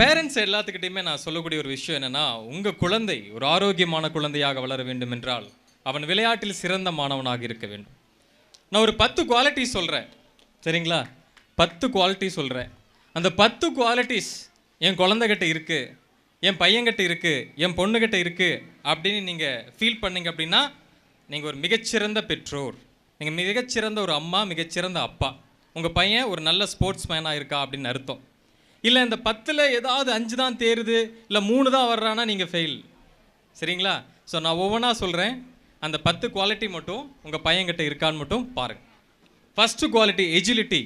Parents எல்லாத்துக்கிட்டையுமே நான் சொல்லக்கூடிய ஒரு விஷயம் என்னன்னா உங்கள் குழந்தை ஒரு ஆரோக்கியமான குழந்தையாக வளர வேண்டும் என்றால் அவன் விளையாட்டில் சிறந்த மாணவனாக இருக்க வேண்டும். நான் ஒரு பத்து குவாலிட்டி சொல்கிறேன் சரிங்களா? பத்து குவாலிட்டி சொல்கிறேன் அந்த பத்து குவாலிட்டிஸ் என் குழந்தைகிட்ட இருக்குது என் பையன்கிட்ட இருக்குது என் பொண்ணுகிட்ட இருக்குது அப்படின்னு நீங்கள் ஃபீல் பண்ணீங்க அப்படின்னா நீங்கள் ஒரு மிகச்சிறந்த பெற்றோர். நீங்கள் மிகச்சிறந்த ஒரு அம்மா மிகச்சிறந்த அப்பா. உங்கள் பையன் ஒரு நல்ல ஸ்போர்ட்ஸ் மேனாக இருக்கா அப்படின்னு அர்த்தம். இல்லை இந்த பத்தில் ஏதாவது அஞ்சு தான் தேருது இல்லை மூணு தான் வர்றானா நீங்கள் ஃபெயில் சரிங்களா? ஸோ நான் ஒவ்வொன்றா சொல்கிறேன் அந்த பத்து குவாலிட்டி மட்டும் உங்கள் பையன்கிட்ட இருக்கான்னு மட்டும் பாருங்கள் ஃபஸ்ட்டு குவாலிட்டி எஜிலிட்டி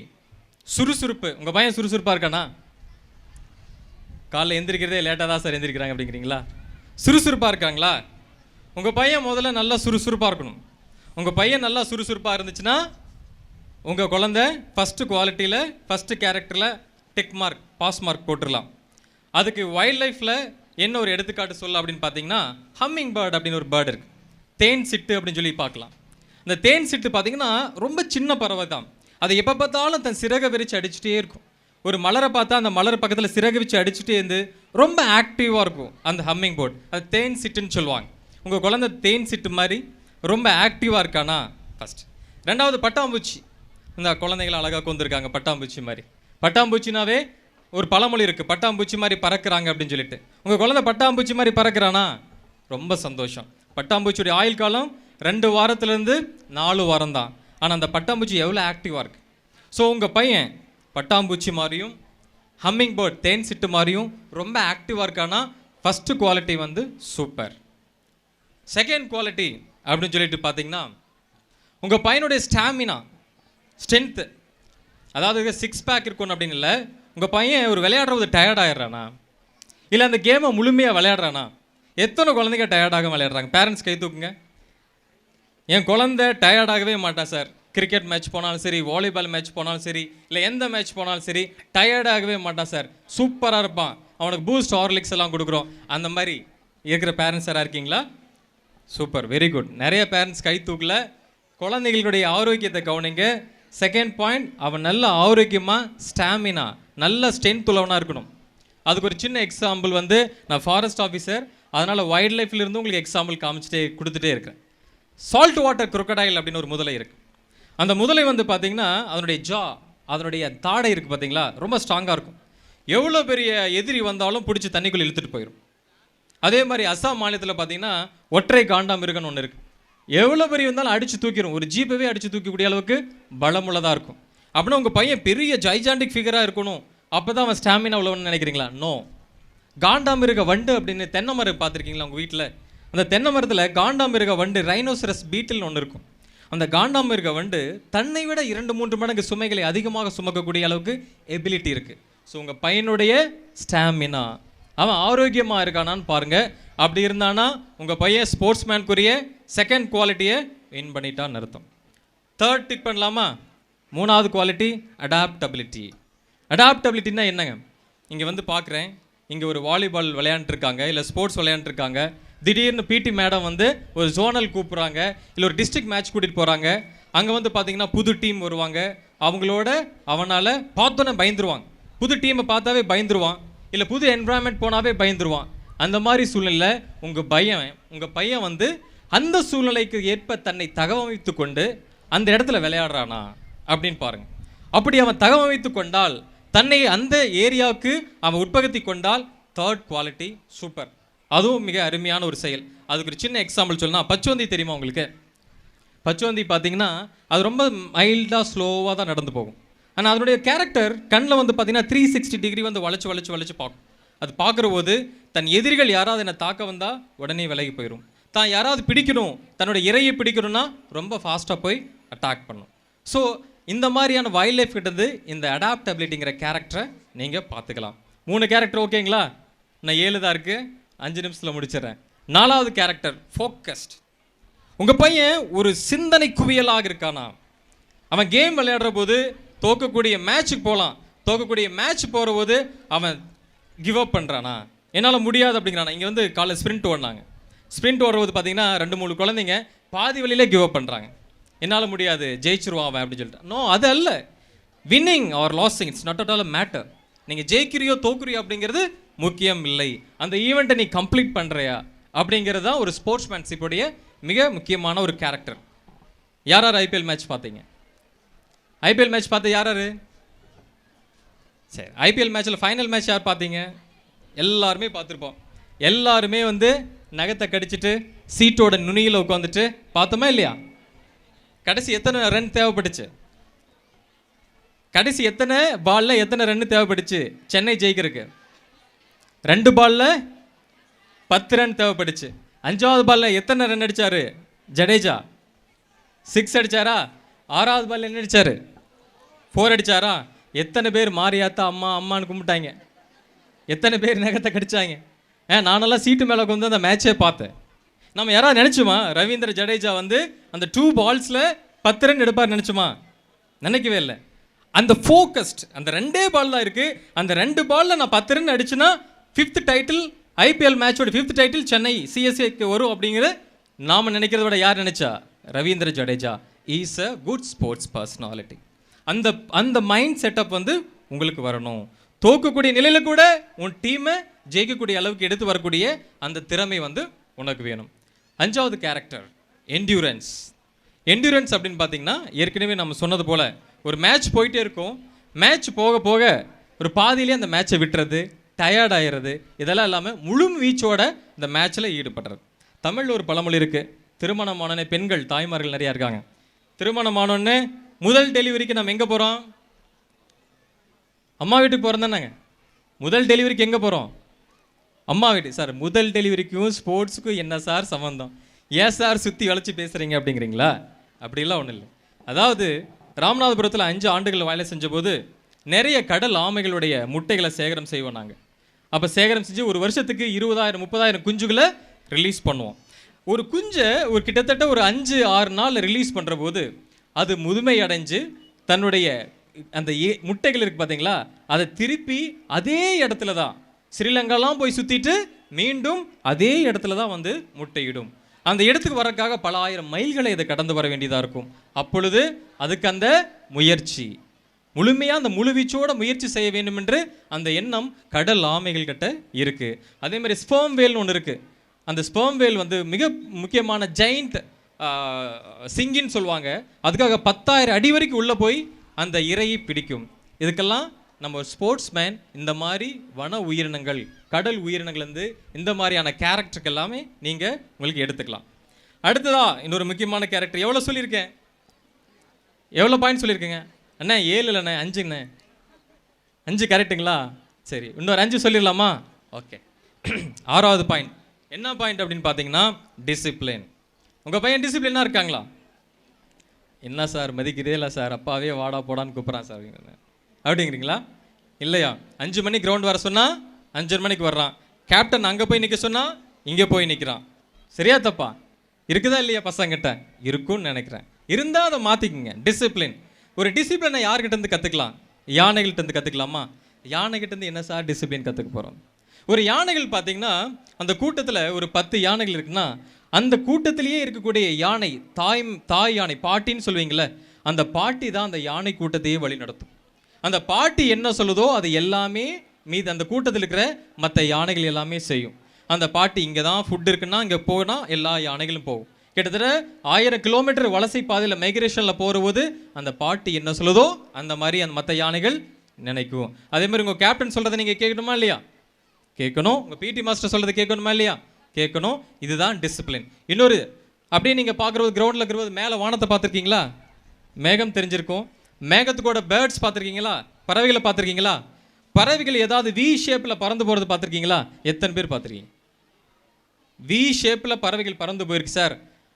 சுறுசுறுப்பு. உங்கள் பையன் சுறுசுறுப்பாக இருக்கானா? காலைல எந்திரிக்கிறதே லேட்டாக தான் சார் எந்திரிக்கிறாங்க அப்படிங்கிறீங்களா? சுறுசுறுப்பாக இருக்காங்களா? உங்கள் பையன் முதல்ல நல்லா சுறுசுறுப்பாக இருக்கணும். உங்கள் பையன் நல்லா சுறுசுறுப்பாக இருந்துச்சுன்னா உங்கள் குழந்தை ஃபஸ்ட்டு குவாலிட்டியில் ஃபஸ்ட்டு கேரக்டரில் டெக் மார்க் பாஸ் மார்க் போட்டுடலாம் அதுக்கு வைல்ட் லைஃப்பில் என்ன ஒரு எடுத்துக்காட்டு சொல்ல அப்படின்னு பார்த்தீங்கன்னா ஹம்மிங் பேர்ட் அப்படின்னு ஒரு பேர்டு இருக்குது தேன் சிட்டு அப்படின்னு சொல்லி பார்க்கலாம். இந்த தேன் சிட்டு பார்த்தீங்கன்னா ரொம்ப சின்ன பறவை தான். அதை எப்போ பார்த்தாலும் தன் சிறகை விரித்து அடிச்சுட்டே இருக்கும். ஒரு மலரை பார்த்தா அந்த மலர் பக்கத்தில் சிறகு வச்சு அடிச்சுட்டே இருந்து ரொம்ப ஆக்டிவாக இருக்கும் அந்த ஹம்மிங் போர்ட் அது தேன் சிட்டுன்னு சொல்லுவாங்க. உங்கள் குழந்தை தேன் சிட்டு மாதிரி ரொம்ப ஆக்டிவாக இருக்கானா? ஃபஸ்ட் ரெண்டாவது பட்டாம்பூச்சி. இந்த குழந்தைகள் அழகாக கொண்டிருக்காங்க பட்டாம்பூச்சி மாதிரி. பட்டாம்பூச்சினாவே ஒரு பழமொழி இருக்குது பட்டாம்பூச்சி மாதிரி பறக்குறாங்க அப்படின்னு சொல்லிட்டு. உங்கள் குழந்தை பட்டாம்பூச்சி மாதிரி பறக்குறானா? ரொம்ப சந்தோஷம். பட்டாம்பூச்சியுடைய ஆயுள் காலம் ரெண்டு வாரத்துலேருந்து நாலு வாரம் தான் ஆனால் அந்த பட்டாம்பூச்சி எவ்வளோ ஆக்டிவாக இருக்குது ஸோ உங்கள் பையன் பட்டாம்பூச்சி மாதிரியும் ஹம்மிங் பேர்ட் தேன் சிட்டு மாதிரியும் ரொம்ப ஆக்டிவாக இருக்கானா? ஃபஸ்ட்டு குவாலிட்டி வந்து சூப்பர் செகண்ட் குவாலிட்டி அப்படின்னு சொல்லிட்டு பார்த்தீங்கன்னா உங்கள் பையனுடைய ஸ்டாமினா ஸ்ட்ரென்த்து அதாவது சிக்ஸ் பேக் இருக்கணும் அப்படின்னு இல்லை உங்கள் பையன் ஒரு விளையாடுறது டயர்ட் ஆயிடுறானா? இல்லை அந்த கேமை முழுமையாக விளையாடுறானா? எத்தனை குழந்தைங்க டயர்டாக விளையாடுறாங்க? பேரண்ட்ஸ் கை தூக்குங்க. என் குழந்தை டயர்டாகவே மாட்டான் சார் கிரிக்கெட் மேட்ச் போனாலும் சரி வாலிபால் மேட்ச் போனாலும் சரி இல்லை எந்த மேட்ச் போனாலும் சரி டயர்டாகவே மாட்டான் சார் சூப்பராக இருப்பான். அவனுக்கு பூஸ்ட் ஹார்லிக்ஸ் எல்லாம் கொடுக்குறோம். அந்த மாதிரி இருக்கிற பேரண்ட்ஸ் யாராக இருக்கீங்களா? சூப்பர் வெரி குட் நிறைய பேரண்ட்ஸ் கை தூக்கல. குழந்தைகளுடைய ஆரோக்கியத்தை கவனிங்க. செகண்ட் பாயிண்ட் அவன் நல்ல ஆரோக்கியமாக ஸ்டாமினா நல்ல ஸ்ட்ரென்த் உள்ளவனாக இருக்கணும். அதுக்கு ஒரு சின்ன எக்ஸாம்பிள் வந்து நான் ஃபாரஸ்ட் ஆஃபீஸர் அதனால் வைல்ட் லைஃப்லேருந்து உங்களுக்கு எக்ஸாம்பிள் காமிச்சிட்டே கொடுத்துட்டே இருக்கேன் சால்ட் வாட்டர் crocodile அப்படின்னு ஒரு முதலை இருக்குது அந்த முதலை வந்து பார்த்திங்கன்னா அதனுடைய ஜா அதனுடைய தாடை இருக்குது பார்த்தீங்களா ரொம்ப ஸ்ட்ராங்காக இருக்கும். எவ்வளோ பெரிய எதிரி வந்தாலும் பிடிச்சி தண்ணிக்குள்ளே இழுத்துட்டு போயிடும் அதே மாதிரி அஸ்ஸாம் மாநிலத்தில் பார்த்தீங்கன்னா ஒற்றை காண்டா மிருகன் ஒன்று இருக்குது எவ்வளோ பெரிய இருந்தாலும் அடித்து தூக்கிடும் ஒரு ஜீப்பவே அடித்து தூக்கக்கூடிய அளவுக்கு பலமுள்ளதாக இருக்கும். அப்படின்னா உங்கள் பையன் பெரிய ஜைஜாண்டிக் ஃபிகராக இருக்கணும். அப்போ தான் அவன் ஸ்டாமினா உள்ளவன் நினைக்கிறீங்களா? நோ காண்டாமிருக வண்டு அப்படின்னு தென்னை மரம் பார்த்துருக்கீங்களா உங்கள் வீட்டில் அந்த தென்னை மரத்தில் காண்டாமிருக வண்டு ரைனோசரஸ் பீட்டில் ஒன்று இருக்கும். அந்த காண்டாமிருக வண்டு தன்னை விட இரண்டு மூன்று மடங்கு சுமைகளை அதிகமாக சுமக்கக்கூடிய அளவுக்கு எபிலிட்டி இருக்குது ஸோ உங்கள் பையனுடைய ஸ்டாமினா அவன் ஆரோக்கியமாக இருக்கானான்னு பாருங்க. அப்படி இருந்தானா உங்கள் பையன் ஸ்போர்ட்ஸ் மேனுக்குரிய செகண்ட் குவாலிட்டியை வின் பண்ணிட்டான்னு அர்த்தம். தேர்ட் டிக் பண்ணலாமா? மூணாவது குவாலிட்டி அடாப்டபிலிட்டி அடாப்டபிலிட்டின்னா என்னங்க? இங்கே வந்து பார்க்குறேன் இங்கே ஒரு வாலிபால் விளையாண்டுருக்காங்க இல்லை ஸ்போர்ட்ஸ் விளையாண்டுருக்காங்க. திடீர்னு பிடி மேடம் வந்து ஒரு ஜோனல் கூப்பிட்றாங்க இல்லை ஒரு டிஸ்ட்ரிக்ட் மேட்ச் கூட்டிகிட்டு போகிறாங்க அங்கே வந்து பார்த்தீங்கன்னா புது டீம் வருவாங்க. அவங்களோட அவனால் பார்த்தோன்னே பயந்துருவாங்க. புது டீமை பார்த்தாவே பயந்துருவான். இல்லை புது என்வரான்மெண்ட் போனாவே பயந்துருவான். அந்த மாதிரி சூழ்நிலை உங்கள் பையன் உங்கள் பையன் வந்து அந்த சூழ்நிலைக்கு ஏற்ப தன்னை தகவமைத்து கொண்டு அந்த இடத்துல விளையாடுறானா? அப்படின்னு பாருங்க. அப்படி அவன் தகவமைத்து கொண்டால் தன்னை அந்த ஏரியாவுக்கு அவன் உட்பகத்தி கொண்டால் தேர்ட் குவாலிட்டி சூப்பர் அதுவும் மிக அருமையான ஒரு செயல். அதுக்கு ஒரு சின்ன எக்ஸாம்பிள் சொல்லலாம் பச்சுவந்தி தெரியுமா உங்களுக்கு? பச்சுவந்தி பார்த்தீங்கன்னா அது ரொம்ப மைல்டாக ஸ்லோவாக தான் நடந்து போகும். ஆனால் அதனுடைய கேரக்டர் கண்ணில் வந்து பார்த்தீங்கன்னா த்ரீ சிக்ஸ்டி டிகிரி வந்து வளைச்சு வளைச்சு வளைச்சு பார்க்கும். அது பார்க்குற போது தன் எதிரிகள் யாராவது என்னை தாக்க வந்தால் உடனே விலகி போயிடும் தான் யாராவது பிடிக்கணும் தன்னோட இரையை பிடிக்கணும்னா ரொம்ப ஃபாஸ்ட்டாக போய் அட்டாக் பண்ணும். ஸோ இந்த மாதிரியான வைல்ட் லைஃப் கிட்டது இந்த அடாப்டபிலிட்டிங்கிற கேரக்டரை நீங்கள் பார்த்துக்கலாம். மூணு கேரக்டர் ஓகேங்களா? நான் ஏழு தான் இருக்குது அஞ்சு நிமிஷத்தில் முடிச்சிடுறேன். நாலாவது கேரக்டர் ஃபோக்கஸ்ட் உங்கள் பையன் ஒரு சிந்தனை குவியலாக இருக்கானா? அவன் கேம் விளையாடுற போது தோக்கக்கூடிய மேட்ச்சுக்கு போகலாம் தோக்கக்கூடிய மேட்ச் போகிற போது அவன் கிவ் அப் பண்ணுறானா என்னால் முடியாது அப்படிங்கிறானா. இங்கே வந்து காலைல ஸ்ப்ரிண்ட் ஓடினாங்க. ஸ்ப்ரிண்ட் ஓடுறது பார்த்தீங்கன்னா ரெண்டு மூணு குழந்தைங்க பாதி வழியிலே கிவ் அப் பண்ணுறாங்க என்னால் முடியாது ஜெயிச்சிருவான் அவன் அப்படின்னு சொல்லிட்டு. நோ அது அல்ல. Winning or losing it's not at all matter நீங்கள் ஜெயிக்கிறியோ தோக்குறியோ அப்படிங்கிறது முக்கியம் இல்லை. அந்த ஈவெண்ட்டை நீ கம்ப்ளீட் பண்ணுறியா அப்படிங்கிறது தான் ஒரு ஸ்போர்ட்ஸ்மேன்ஷிப்புடைய மிக முக்கியமான ஒரு கேரக்டர் யார் யார் ஐபிஎல் மேட்ச் பார்த்தீங்க? ஐபிஎல் மேட்ச் பார்த்து யார் யார்? சரி ஐபிஎல் மேட்ச்சில் ஃபைனல் மேட்ச் யார் பார்த்தீங்க? எல்லாருமே பார்த்துருப்போம். எல்லாருமே வந்து நகத்தை கடிச்சிட்டு சீட்டோட நுனியில் உட்காந்துட்டு பார்த்தோமா இல்லையா? கடைசி எத்தனை ரன் தேவைப்பட்டுச்சு? கடைசி எத்தனை பால்ல எத்தனை ரன் தேவைப்பட்டுச்சு? சென்னை ஜெயிக்கிறதுக்கு. ரெண்டு பால்ல பத்து ரன் தேவைப்பட்டுச்சு. அஞ்சாவது பால்ல எத்தனை ரன் அடிச்சாரு? ஜடேஜா. சிக்ஸ் அடிச்சாரா? ஆறாவது பால்ல என்ன அடிச்சாரு? ஃபோர் அடிச்சாரா? எத்தனை பேர் மாரியாத்தா அம்மா அம்மான்னு கும்பிட்டாங்க. எத்தனை பேர் நகத்தை கடிச்சாங்க. ஏன் நானெல்லாம் சீட்டு மேலே கொண்டு அந்த மேட்சே பார்த்தேன். நம்ம யாராவது நினச்சோமா? ரவீந்திர ஜடேஜா வந்து அந்த டூ பால்ஸில் பத்து ரன் எடுப்பார் நினச்சோமா? நினைக்கவே இல்லை. அந்த ஃபோக்கஸ்ட் அந்த ரெண்டே பால் தான் இருக்குது அந்த ரெண்டு பாலில் நான் பத்து ரன் அடிச்சுன்னா ஃபிஃப்த் டைட்டில் ஐபிஎல் மேட்சோட ஃபிஃப்த் டைட்டில் சென்னை சிஎஸ்ஏக்கு வரும் அப்படிங்கிற நாம் நினைக்கிறத விட யார் நினைச்சா? Ravindra Jadeja. Is a good sports personality அந்த அந்த மைண்ட் செட்டப் வந்து உங்களுக்கு வரணும். தோக்கக்கூடிய நிலையில் கூட உன் டீமை ஜெயிக்கக்கூடிய அளவுக்கு எடுத்து வரக்கூடிய அந்த திறமை வந்து உனக்கு வேணும். அஞ்சாவது கேரக்டர் என்டியூரன்ஸ் என்டியூரன்ஸ் அப்படின்னு பார்த்தீங்கன்னா ஏற்கனவே நம்ம சொன்னது போல் ஒரு மேட்ச் போயிட்டே இருக்கும். மேட்ச் போக போக ஒரு பாதியிலே அந்த மேட்சை விட்டுறது டயர்ட் இதெல்லாம் இல்லாமல் முழு வீச்சோட இந்த மேட்ச்சில் ஈடுபடுறது. தமிழில் ஒரு பழமொழி இருக்குது திருமணமான பெண்கள் தாய்மார்கள் நிறையா இருக்காங்க. திருமணமானோடனே முதல் டெலிவரிக்கு நம்ம எங்கே போகிறோம் அம்மா வீட்டுக்கு போகிறோம் தானேங்க? முதல் டெலிவரிக்கு எங்கே போகிறோம் அம்மா வீட்டு சார் முதல் டெலிவரிக்கும் ஸ்போர்ட்ஸுக்கும் என்ன சார் சம்மந்தம் ஏன் சார் சுற்றி வளைச்சி பேசுகிறீங்க அப்படிங்கிறீங்களா? அப்படிலாம் ஒன்றும் இல்லை. அதாவது ராமநாதபுரத்தில் அஞ்சு ஆண்டுகள் வேலை செஞ்சபோது நிறைய கடல் ஆமைகளுடைய முட்டைகளை சேகரம் செய்வோம் நாங்கள் அப்போ சேகரம் செஞ்சு ஒரு வருஷத்துக்கு இருபதாயிரம் முப்பதாயிரம் குஞ்சுகளை ரிலீஸ் பண்ணுவோம். ஒரு குஞ்சை ஒரு கிட்டத்தட்ட ஒரு அஞ்சு ஆறு நாள் ரிலீஸ் பண்ணுற போது அது முதுமை அடைஞ்சு தன்னுடைய அந்த ஏ- முட்டைகள் இருக்குது பார்த்தீங்களா அதை திருப்பி அதே இடத்துல தான் ஸ்ரீலங்காலாம் போய் சுற்றிட்டு மீண்டும் அதே இடத்துல தான் வந்து முட்டையிடும். அந்த இடத்துக்கு வரக்காக பல ஆயிரம் மைல்களை இதை கடந்து வர வேண்டியதாக இருக்கும். அப்பொழுது அதுக்கு அந்த முயற்சி. முழுமையாக அந்த முழுவீச்சோட முயற்சி செய்ய வேண்டும் என்று அந்த எண்ணம் கடல் ஆமைகள் கிட்ட இருக்குது அதே மாதிரி ஸ்பேம் வேல்னு ஒன்று இருக்குது அந்த ஸ்பெர்ம் வேல் வந்து மிக முக்கியமான ஜெயிண்ட் சிங்கின்னு சொல்லுவாங்க. அதுக்காக பத்தாயிரம் அடி வரைக்கும் உள்ளே போய் அந்த இரையை பிடிக்கும். இதுக்கெல்லாம் நம்ம ஒரு ஸ்போர்ட்ஸ்மேன் இந்த மாதிரி வன உயிரினங்கள் கடல் உயிரினங்கள்லேருந்து இந்த மாதிரியான கேரக்டருக்கு எல்லாமே நீங்கள் உங்களுக்கு எடுத்துக்கலாம். அடுத்ததா இன்னொரு முக்கியமான கேரக்டர் எவ்வளோ சொல்லியிருக்கேன்? எவ்வளோ பாயிண்ட் சொல்லியிருக்கேங்க? அண்ணா ஏழு இல்லைண்ணே அஞ்சுங்கண்ணே அஞ்சு கரெக்டுங்களா சரி இன்னொரு அஞ்சு சொல்லிடலாமா? ஓகே ஆறாவது பாயிண்ட் என்ன பாயிண்ட் அப்படின்னு பார்த்தீங்கன்னா டிசிப்ளின் உங்கள் பையன் டிசிப்ளினாக இருக்காங்களா? என்ன சார் மதிக்கிறதே இல்லை சார். அப்பாவே வாடா போடான்னு கூப்பிட்றான் சார். அப்படிங்கிறீங்களா? இல்லையா? அஞ்சு மணி கிரவுண்ட் வர சொன்னால் அஞ்சரை மணிக்கு வர்றான். கேப்டன் அங்கே போய் நிற்க சொன்னால் இங்கே போய் நிற்கிறான் சரியா தப்பா? இருக்குதா இல்லையா பசங்கிட்ட? இருக்கும்னு நினைக்கிறேன். இருந்தால் அதை மாற்றிக்குங்க டிசிப்ளின் ஒரு டிசிப்ளினை யார்கிட்டருந்து கற்றுக்கலாம் யானைகள்கிட்டருந்து கற்றுக்கலாமா யானைகிட்டேருந்து என்ன சார் டிசிப்ளின் கற்றுக்க போகிறோம் ஒரு யானைகள் பார்த்தீங்கன்னா அந்த கூட்டத்தில் ஒரு பத்து யானைகள் இருக்குன்னா அந்த கூட்டத்திலேயே இருக்கக்கூடிய யானை தாய் தாய் யானை பாட்டின்னு சொல்லுவீங்களே அந்த பாட்டி தான் அந்த யானை கூட்டத்தையே வழி நடத்தும் அந்த பாட்டி என்ன சொல்லுதோ அது எல்லாமே மீது அந்த கூட்டத்தில் இருக்கிற மற்ற யானைகள் எல்லாமே செய்யும். அந்த பாட்டி இங்கே தான் ஃபுட் இருக்குன்னா இங்கே போனால் எல்லா யானைகளும் போகும். கிட்டத்தட்ட ஆயிரம் கிலோமீட்டர் வலசை பாதையில் மைக்ரேஷனில் போகிறபோது அந்த பாட்டி என்ன சொல்லுதோ அந்த மாதிரி அந்த மற்ற யானைகள் நினைக்கும். அதே மாதிரி உங்கள் கேப்டன் சொல்கிறத நீங்கள் கேட்கணுமா இல்லையா? கேட்கணும். உங்கள் பிடி மாஸ்டர் சொல்கிறத கேட்கணுமா இல்லையா? கேட்கணும். இதுதான் டிசிப்ளின் இன்னொரு அப்படியே நீங்கள் பார்க்குறது கிரவுண்டில் இருக்கிறது மேலே வானத்தை பார்த்துருக்கீங்களா? மேகம் தெரிஞ்சிருக்கும். மேகத்துக்கூட பேர்ட்ஸ் பார்த்துருக்கீங்களா? பறவைகளை பார்த்துருக்கீங்களா? பறவைகள் ஏதாவது வி ஷேப்பில் பறந்து போகிறது பார்த்துருக்கீங்களா? எத்தனை பேர் பார்த்துருக்கீங்க? வி ஷேப்பில் பறவைகள் பறந்து போயிருக்கு சார்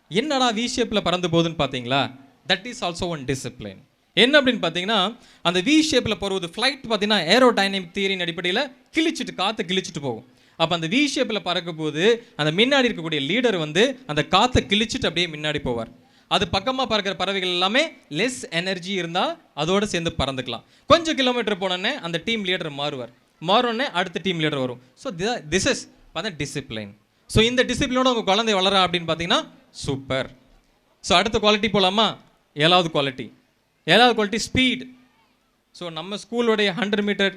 என்னடா வி ஷேப்பில் பறந்து போகுதுன்னு பார்த்தீங்களா? That is also one discipline என்ன அப்படின்னு பார்த்தீங்கன்னா அந்த வி ஷேப்பில் போகிறது ஃப்ளைட் பார்த்தீங்கன்னா ஏரோ டைனமிக் தியரின் அடிப்படையில் கிழிச்சிட்டு காற்றை கிழிச்சிட்டு போகும். அப்போ அந்த வி ஷேப்பில் பறக்கும் போது அந்த முன்னாடி இருக்கக்கூடிய லீடர் வந்து அந்த காற்றை கிழிச்சிட்டு அப்படியே முன்னாடி போவார். அது பக்கமாக பறக்கிற பறவைகள் எல்லாமே லெஸ் எனர்ஜி இருந்தால் அதோடு சேர்ந்து பறந்துக்கலாம். கொஞ்சம் கிலோமீட்டர் போனோடனே அந்த டீம் லீடர் மாறுவார். மாறோடனே அடுத்த டீம் லீடர் வரும். ஸோ திஸ் இஸ் பார்த்தா டிசிப்ளின் ஸோ இந்த டிசிப்ளினோட உங்கள் குழந்தை வளரா அப்படின்னு பார்த்தீங்கன்னா சூப்பர் ஸோ அடுத்த குவாலிட்டி போகலாமா ஏழாவது குவாலிட்டி ஏழாவது குவாலிட்டி ஸ்பீட் ஸோ நம்ம ஸ்கூலுடைய hundred metre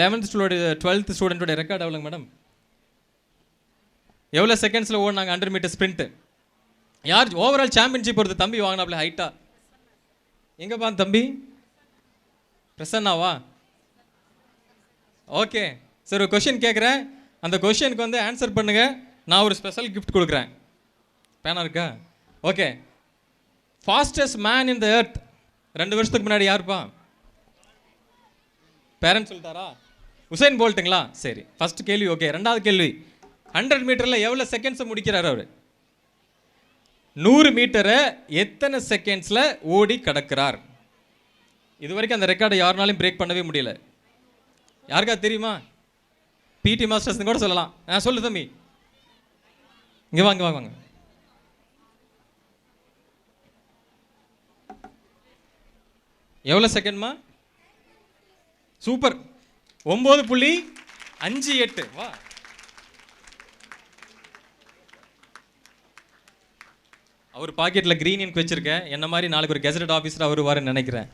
eleventh student twelfth ஸ்டூடெண்ட்டோட record எவ்வளோங்க மேடம் எவ்வளோ செகண்ட்ஸில் ஓடினாங்க ஹண்ட்ரட் மீட்டர் ஸ்ப்ரிண்ட்டு யார் ஓவரால் சாம்பியன்ஷிப் ஒருத்தர் தம்பி வாங்கினாப்ல ஹைட்டா எங்கப்பா தம்பி? பிரசன்னாவா? ஓகே சரி ஒரு கொஷின் கேட்குறேன் அந்த கொஷினுக்கு வந்து ஆன்சர் பண்ணுங்க. நான் ஒரு ஸ்பெஷல் கிஃப்ட் கொடுக்குறேன். பேனா இருக்கா? Okay fastest man in the earth ரெண்டு வருஷத்துக்கு முன்னாடி யாருப்பா? பேரண்ட்ஸ் சொல்லிட்டாரா? உசைன் போல்ட்டுங்களா சரி ஃபஸ்ட்டு கேள்வி ஓகே ரெண்டாவது கேள்வி. ஹண்ட்ரட் மீட்டரில் எவ்வளோ செகண்ட்ஸை முடிக்கிறார் அவர்? நூறு மீட்டரை எத்தனை செகண்ட்ஸில் ஓடி கடக்கிறார்? இது வரைக்கும் அந்த ரெக்கார்டை யாருனாலையும் பிரேக் பண்ணவே முடியல. யாருக்கா தெரியுமா? பிடி மாஸ்டர்ஸ் கூட சொல்லலாம். ஆ சொல்லு தம்பி. இங்கே வாங்க வாங்க வாங்க. எவ்வளோ செகண்ட்மா சூப்பர். ஒம்பது புள்ளி அஞ்சு எட்டு. வா. அவர் பாக்கெட்டில் க்ரீன் இன்க் வச்சிருக்கேன். என்ன மாதிரி நாளைக்கு ஒரு கெசட் ஆஃபீஸர் அவர் வருவாருன்னு நினைக்கிறேன்.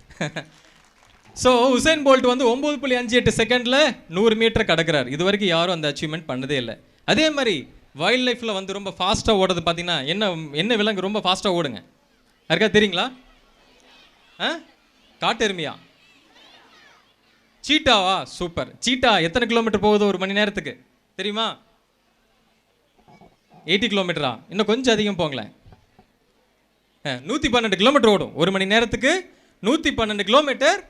ஸோ உசைன் போல்ட் வந்து ஒம்பது புள்ளி அஞ்சு எட்டு செகண்டில் நூறு மீட்டர் கடக்கிறார். இது வரைக்கும் யாரும் அந்த அச்சீவ்மெண்ட் பண்ணதே இல்லை. அதே மாதிரி வைல்ட் லைஃப்பில் வந்து ரொம்ப ஃபாஸ்ட்டாக ஓடுறது பார்த்தீங்கன்னா என்ன என்ன விலங்கு ரொம்ப ஃபாஸ்ட்டாக ஓடுங்க? யாருக்கா தெரியுங்களா? ஆ? காட்டெருமையா சீட்டாவா? சூப்பர். சீட்டா எத்தனை கிலோமீட்டர் போகுது ஒரு மணி நேரத்துக்கு? தெரியுமா? எயிட்டி கிலோமீட்டரா இன்னும் கொஞ்சம் அதிகம் போங்களேன். நூற்றி பன்னெண்டு கிலோமீட்டர் ஓடும். ஒரு மணி நேரத்துக்கு நூற்றி பன்னெண்டு கிலோமீட்டர்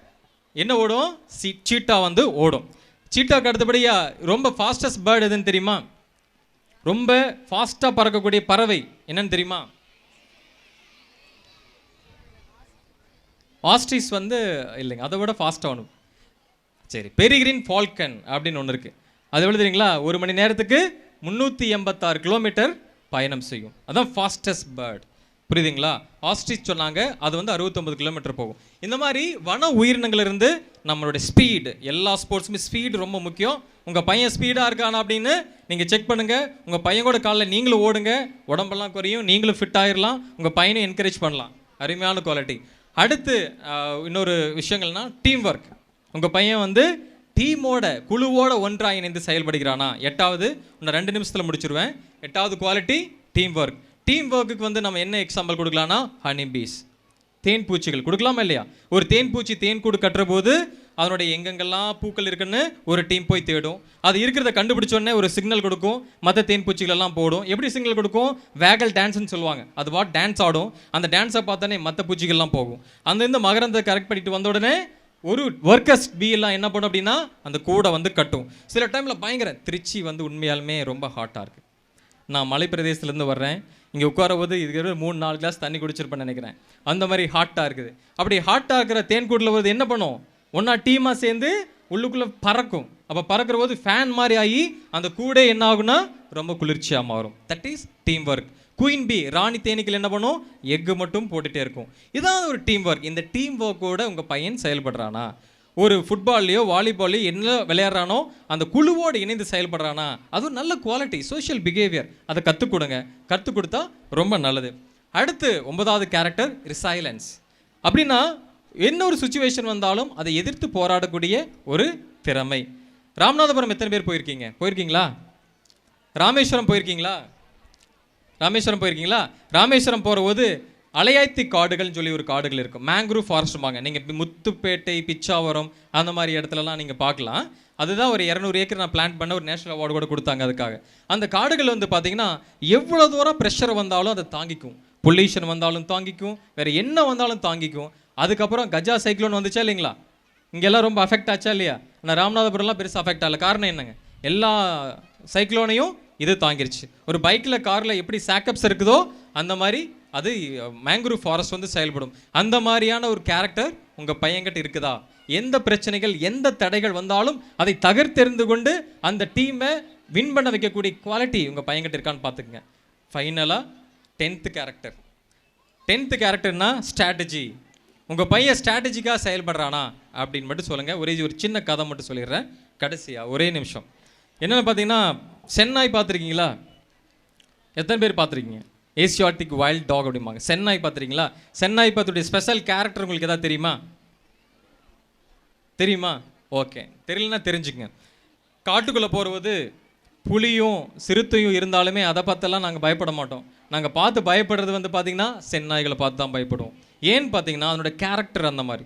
என்ன ஓடும்? சி சீட்டா வந்து ஓடும். சீட்டாக்கு அடுத்தபடியாக ரொம்ப ஃபாஸ்டஸ்ட் பேர்டு எதுன்னு தெரியுமா? ரொம்ப ஃபாஸ்ட்டாக பறக்கக்கூடிய பறவை என்னன்னு தெரியுமா? ஆஸ்ட்ரிஸ் வந்து இல்லைங்க அதை விட ஃபாஸ்ட்டாக ஒன்று சரி பெரிகிரின் ஃபால்கன் அப்படின்னு ஒன்று இருக்குது அது எவ்வளோ தெரியுங்களா? ஒரு மணி நேரத்துக்கு முந்நூற்றி எண்பத்தாறு கிலோமீட்டர் பயணம் செய்யும். அதுதான் ஃபாஸ்டஸ்ட் பேர்ட் புரியுதுங்களா? ஆஸ்ட்ரிச் சொன்னாங்க அது வந்து அறுபத்தொம்பது கிலோமீட்டர் போகும். இந்த மாதிரி வன உயிரினங்கள்லேருந்து நம்மளுடைய நம்மளோட ஸ்பீடு எல்லா ஸ்போர்ட்ஸுமே ஸ்பீடு ரொம்ப முக்கியம். உங்கள் பையன் ஸ்பீடாக இருக்கானா அப்படின்னு நீங்கள் செக் பண்ணுங்கள் உங்கள் பையன் கூட காலைல நீங்களும் ஓடுங்க. உடம்பெல்லாம் குறையும் நீங்களும் ஃபிட் ஆயிடலாம் உங்கள் பையனை என்கரேஜ் பண்ணலாம். அருமையான குவாலிட்டி அடுத்து இன்னொரு விஷயங்கள்னா டீம் ஒர்க் உங்கள் பையன் வந்து டீமோட குழுவோட ஒன்றாக இணைந்து செயல்படுகிறானா? எட்டாவது இன்னும் ரெண்டு நிமிஷத்தில் முடிச்சிருவேன். எட்டாவது குவாலிட்டி டீம் ஒர்க் டீம் ஒர்க்குக்கு வந்து நம்ம என்ன எக்ஸாம்பிள் கொடுக்கலாம்னா ஹனி பீஸ் தேன் பூச்சிகள். கொடுக்கலாமா இல்லையா? ஒரு தேன் பூச்சி தேன் கூடு கட்டுற போது அதனுடைய எங்கெங்கெல்லாம் பூக்கள் இருக்குன்னு ஒரு டீம் போய் தேடும். அது இருக்கிறத கண்டுபிடிச்சோடனே ஒரு சிக்னல் கொடுக்கும். மற்ற தேன் பூச்சிகள் எல்லாம் போடும். எப்படி சிக்னல் கொடுக்கும்? வேகல் டான்ஸ்னு சொல்லுவாங்க. அது வாட் டான்ஸ் ஆடும். அந்த டான்ஸை பார்த்தானே மற்ற பூச்சிகள்லாம் போகும். அந்த இந்த மகரந்த கரெக்ட் பண்ணிட்டு வந்த உடனே ஒரு ஒர்க்கர்ஸ் பி எல்லாம் என்ன பண்ணும் அப்படின்னா அந்த கூடை வந்து கட்டும். சில டைமில் பயங்கர திருச்சி வந்து உண்மையாலுமே ரொம்ப ஹாட்டாக இருக்குது நான் மலை பிரதேசத்துலேருந்து வர்றேன். இங்கே உட்காரபோது இதுக்கு மூணு நாலு கிளாஸ் தண்ணி குடிச்சிருப்பேன் நினைக்கிறேன். அந்த மாதிரி ஹாட்டாக இருக்குது. அப்படி ஹாட்டாக இருக்கிற தேன்கூட்டில் வருது என்ன பண்ணும்? ஒன்றா டீமாக சேர்ந்து உள்ளுக்குள்ளே பறக்கும். அப்போ பறக்கிற போது ஃபேன் மாதிரி ஆகி அந்த கூடே என்ன ஆகுனா ரொம்ப குளிர்ச்சியாக மாறும். That is team work queen bee ராணி தேனீக்கள் என்ன பண்ணும்? எக்கு மட்டும் போட்டுகிட்டே இருக்கும். இதான் ஒரு டீம் ஒர்க் இந்த டீம் ஒர்க்கோட உங்கள் பையன் செயல்படுறானா? ஒரு ஃபுட்பால்லையோ வாலிபால்லையோ என்ன விளையாடுறானோ அந்த குழுவோடு இணைந்து செயல்படுறானா? அது நல்ல குவாலிட்டி சோஷியல் பிஹேவியர் அதை கற்றுக் கொடுங்க. கற்றுக் கொடுத்தா ரொம்ப நல்லது. அடுத்து ஒன்பதாவது கேரக்டர் ரிசைலன்ஸ் அப்படின்னா என்ன ஒரு சுச்சுவேஷன் வந்தாலும் அதை எதிர்த்து போராடக்கூடிய ஒரு திறமை. ராமநாதபுரம் எத்தனை பேர் போயிருக்கீங்க? போயிருக்கீங்களா? ராமேஸ்வரம் போயிருக்கீங்களா? ராமேஸ்வரம் போயிருக்கீங்களா? ராமேஸ்வரம் போகிற போது அலையாய்த்தி காடுகள்னு சொல்லி ஒரு காடுகள் இருக்கும். மேங்க்ரூவ் ஃபாரஸ்ட்பாங்க நீங்கள் முத்துப்பேட்டை பிச்சாவரம் அந்த மாதிரி இடத்துலலாம் நீங்கள் பார்க்கலாம். அதுதான் ஒரு இரநூறு ஏக்கர் நான் பிளான் பண்ண ஒரு நேஷனல் அவார்டு கூட கொடுத்தாங்க அதுக்காக. அந்த காடுகள் வந்து பார்த்திங்கன்னா எவ்வளோ தூரம் ப்ரெஷர் வந்தாலும் அதை தாங்கிக்கும். பொல்யூஷன் வந்தாலும் தாங்கிக்கும். வேறு என்ன வந்தாலும் தாங்கிக்கும். அதுக்கப்புறம் கஜா சைக்ளோன் வந்துச்சா இல்லைங்களா? இங்கெல்லாம் ரொம்ப அஃபெக்ட் ஆச்சா இல்லையா? ஆனால் ராமநாதபுரம்லாம் பெருசாக அஃபெக்ட் ஆகல. காரணம் என்னங்க? எல்லா சைக்ளோனையும் இது தாங்கிருச்சு. ஒரு பைக்கில் காரில் எப்படி சேக்கப்ஸ் இருக்குதோ அந்த மாதிரி அது மேங்க்ரூவ் ஃபாரஸ்ட் வந்து செயல்படும். அந்த மாதிரியான ஒரு கேரக்டர் உங்கள் பையன்கிட்ட இருக்குதா? எந்த பிரச்சனைகள் எந்த தடைகள் வந்தாலும் அதை தகர்த்தெறிந்து கொண்டு அந்த டீமை வின் பண்ண வைக்கக்கூடிய குவாலிட்டி உங்கள் பையன்கிட்ட இருக்கான்னு பார்த்துக்குங்க ஃபைனலாக டென்த்து கேரக்டர் டென்த்து கேரக்டர்னா ஸ்ட்ராட்டஜி உங்கள் பையன் ஸ்ட்ராட்டஜிக்காக செயல்படுறானா அப்படின்னு மட்டும் சொல்லுங்கள் ஒரே ஒரு சின்ன கதை மட்டும் சொல்லிடுறேன். கடைசியாக ஒரே நிமிஷம். என்னென்னு பார்த்தீங்கன்னா சென்னாய் பார்த்துருக்கீங்களா எத்தனை பேர் பார்த்துருக்கீங்க ஏசியாட்டிக் வைல்ட் டாக் அப்படிம்பாங்க. சென்னாய் பார்த்துருக்கீங்களா? சென்னாய் பார்த்துடைய ஸ்பெஷல் கேரக்டர் உங்களுக்கு எதாவது தெரியுமா? தெரியுமா? ஓகே தெரியலனா தெரிஞ்சுங்க காட்டுக்குள்ளே போகிறது புலியும் சிறுத்தையும் இருந்தாலுமே அதை பார்த்தெல்லாம் நாங்கள் பயப்பட மாட்டோம். நாங்கள் பார்த்து பயப்படுறது வந்து பார்த்திங்கன்னா செந்நாய்களை பார்த்து தான் பயப்படுவோம். ஏன்னு பார்த்தீங்கன்னா அதனோட கேரக்டர் அந்த மாதிரி.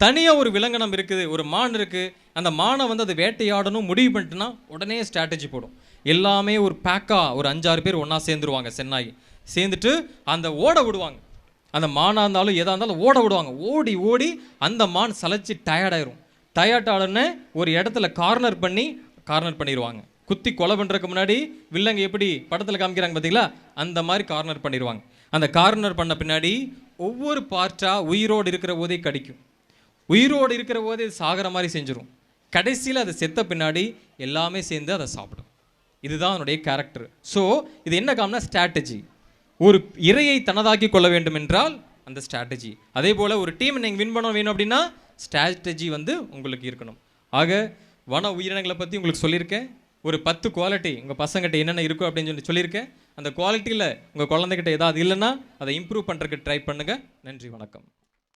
தனியாக ஒரு விலங்கனம் இருக்குது ஒரு மான் இருக்குது அந்த மானை வந்து அதை வேட்டையாடணும் முடிவு பண்ணிட்டுனா உடனே ஸ்ட்ராட்டஜி போடும். எல்லாமே ஒரு பேக்காக ஒரு அஞ்சாறு பேர் ஒன்றா சேர்ந்துருவாங்க சென்னாய். சேர்ந்துட்டு அந்த ஓட விடுவாங்க. அந்த மானாக இருந்தாலும் எதாக இருந்தாலும் ஓட விடுவாங்க. ஓடி ஓடி அந்த மான் சளைச்சி டயர்டாயிரும் டயர்ட் ஒரு இடத்துல கார்னர் பண்ணி கார்னர் பண்ணிடுவாங்க குத்தி கொலை பண்ணுறதுக்கு முன்னாடி வில்லங்க எப்படி படத்தில் காமிக்கிறாங்க பார்த்தீங்களா அந்த மாதிரி கார்னர் பண்ணிடுவாங்க அந்த கார்னர் பண்ண பின்னாடி ஒவ்வொரு பார்ட்டாக உயிரோடு இருக்கிற போதே கடிக்கும். உயிரோடு இருக்கிற போதே சாகிற மாதிரி செஞ்சிடும் கடைசியில் அது செத்த பின்னாடி எல்லாமே சேர்ந்து அதை சாப்பிடும். இதுதான் அதனுடைய கேரக்டர் ஸோ இது என்ன காமனா ஸ்ட்ராட்டஜி ஒரு இறையை தனதாக்கி கொள்ள வேண்டும் என்றால் அந்த ஸ்ட்ராட்டஜி அதே போல் ஒரு டீம் நீங்கள் வின் பண்ண வேணும் அப்படின்னா ஸ்ட்ராட்டஜி வந்து உங்களுக்கு இருக்கணும். ஆக வன உயிரினங்களை பற்றி உங்களுக்கு சொல்லியிருக்கேன். ஒரு பத்து குவாலிட்டி உங்கள் பசங்கிட்ட என்னென்ன இருக்கும் அப்படின்னு சொல்லி சொல்லியிருக்கேன். அந்த குவாலிட்டியில் உங்கள் குழந்தைகிட்ட ஏதாவது இல்லைன்னா அதை இம்ப்ரூவ் பண்ணுறதுக்கு ட்ரை பண்ணுங்கள் நன்றி வணக்கம்.